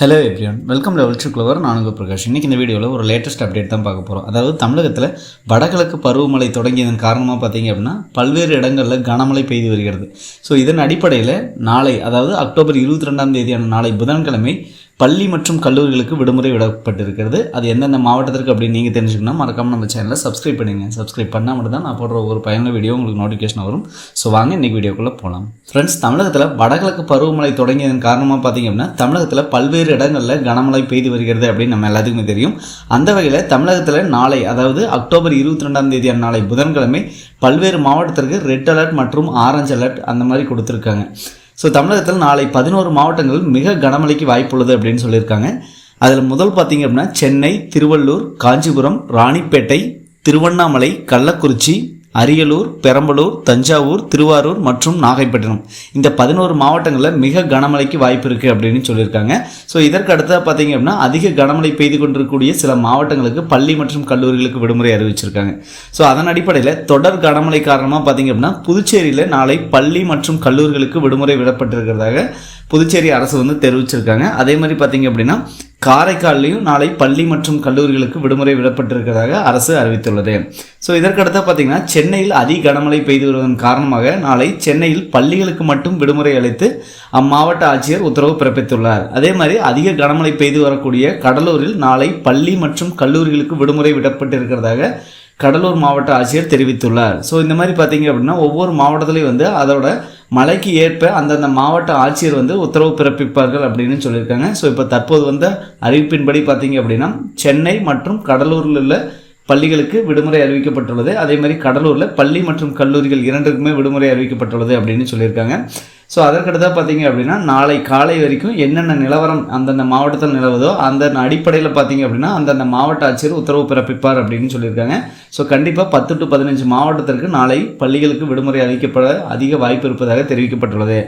Hello everyone welcome level to clever நான் பிரகாஷ். இன்றைக்கி இந்த வீடியோவில் ஒரு லேட்டஸ்ட் அப்டேட் தான் பார்க்க போகிறோம் அதாவது தமிழகத்தில் வடகிழக்கு பருவமழை தொடங்கியதன் காரணமாக பார்த்தீங்க அப்படின்னா பல்வேறு இடங்களில் கனமழை பெய்து வருகிறது. ஸோ இதன் அடிப்படையில் நாளை அதாவது அக்டோபர் இருபத்தி ரெண்டாம் தேதியான நாளை புதன்கிழமை பள்ளி மற்றும் கல்லூரிகளுக்கு விடுமுறை விடப்பட்டிருக்கிறது. அது எந்தெந்த மாவட்டத்திற்கு அப்படின்னு நீங்கள் தெரிஞ்சுக்கணும் மறக்காமல் நம்ம சேனலை சப்ஸ்கிரைப் பண்ணுங்க சப்ஸ்கிரைப் பண்ணால் மட்டும் தான் நான் போடுற ஒரு பயனுள்ள வீடியோ உங்களுக்கு நோட்டிஃபிகேஷன் வரும். ஸோ வாங்க இன்றைக்கி வீடியோக்குள்ளே போகலாம் ஃப்ரெண்ட்ஸ் தமிழகத்தில் வடகிழக்கு பருவமழை தொடங்கியதன் காரணமாக பார்த்தீங்க அப்படின்னா தமிழகத்தில் பல்வேறு இடங்களில் கனமழை பெய்து வருகிறது அப்படின்னு நம்ம எல்லாத்துக்குமே தெரியும். அந்த வகையில் தமிழகத்தில் நாளை அதாவது அக்டோபர் இருபத்தி ரெண்டாம் தேதியான நாளை புதன்கிழமை பல்வேறு மாவட்டத்திற்கு ரெட் அலர்ட் மற்றும் ஆரஞ்சு அலர்ட் அந்த மாதிரி கொடுத்துருக்காங்க. ஸோ தமிழகத்தில் நாளை பதினோரு மாவட்டங்கள் மிக கனமழைக்கு வாய்ப்புள்ளது அப்படின்னு சொல்லியிருக்காங்க. அதில் முதல் பார்த்தீங்க அப்படின்னா சென்னை திருவள்ளூர் காஞ்சிபுரம் ராணிப்பேட்டை திருவண்ணாமலை கள்ளக்குறிச்சி அரியலூர் பெரம்பலூர் தஞ்சாவூர் திருவாரூர் மற்றும் நாகைப்பட்டினம். இந்த பதினோரு மாவட்டங்களில் மிக கனமழைக்கு வாய்ப்பு இருக்குது அப்படின்னு சொல்லியிருக்காங்க. ஸோ இதற்கு அடுத்ததாக பார்த்தீங்க அப்படின்னா அதிக கனமழை பெய்து கொண்டிருக்கக்கூடிய சில மாவட்டங்களுக்கு பள்ளி மற்றும் கல்லூரிகளுக்கு விடுமுறை அறிவிச்சிருக்காங்க. ஸோ அதன் அடிப்படையில் தொடர் கனமழை காரணமாக பார்த்தீங்க அப்படின்னா புதுச்சேரியில் நாளை பள்ளி மற்றும் கல்லூரிகளுக்கு விடுமுறை விடப்பட்டிருக்கிறதாக புதுச்சேரி அரசு வந்து தெரிவிச்சிருக்காங்க. அதே மாதிரி பார்த்தீங்க அப்படின்னா காரைக்கால்லையும் நாளை பள்ளி மற்றும் கல்லூரிகளுக்கு விடுமுறை விடப்பட்டிருக்கிறதாக அரசு அறிவித்துள்ளது. ஸோ இதற்கடுத்த பார்த்தீங்கன்னா சென்னையில் அதிக கனமழை பெய்து வருவதன் காரணமாக நாளை சென்னையில் பள்ளிகளுக்கு மட்டும் விடுமுறை அளித்து அம்மாவட்ட ஆட்சியர் உத்தரவு பிறப்பித்துள்ளார். அதே மாதிரி அதிக கனமழை பெய்து வரக்கூடிய கடலூரில் நாளை பள்ளி மற்றும் கல்லூரிகளுக்கு விடுமுறை விடப்பட்டிருக்கிறதாக கடலூர் மாவட்ட ஆட்சியர் தெரிவித்துள்ளார். ஸோ இந்த மாதிரி பார்த்தீங்க அப்படின்னா ஒவ்வொரு மாவட்டத்திலையும் வந்து அதோட மழைக்கு ஏற்ப அந்தந்த மாவட்ட ஆட்சியர் வந்து உத்தரவு பிறப்பிப்பார்கள் அப்படின்னு சொல்லியிருக்காங்க. ஸோ இப்போ தற்போது வந்த அறிவிப்பின்படி பார்த்தீங்க அப்படின்னா சென்னை மற்றும் கடலூரில் உள்ள பள்ளிகளுக்கு விடுமுறை அறிவிக்கப்பட்டுள்ளது. அதே மாதிரி கடலூரில் பள்ளி மற்றும் கல்லூரிகள் இரண்டுக்குமே விடுமுறை அறிவிக்கப்பட்டுள்ளது அப்படின்னு சொல்லியிருக்காங்க. ஸோ அதற்கடுத்தா பார்த்தீங்க அப்படின்னா நாளை காலை வரைக்கும் என்னென்ன நிலவரம் அந்தந்த மாவட்டத்தில் நிலவுதோ அந்த அடிப்படையில் பார்த்தீங்க அப்படின்னா அந்தந்த மாவட்ட ஆட்சியர் உத்தரவு பிறப்பிப்பார் அப்படின்னு சொல்லியிருக்காங்க. ஸோ கண்டிப்பாக பத்து டு பதினஞ்சு மாவட்டத்திற்கு நாளை பள்ளிகளுக்கு விடுமுறை அளிக்கப்பட அதிக வாய்ப்பு இருப்பதாக தெரிவிக்கப்பட்டுள்ளது.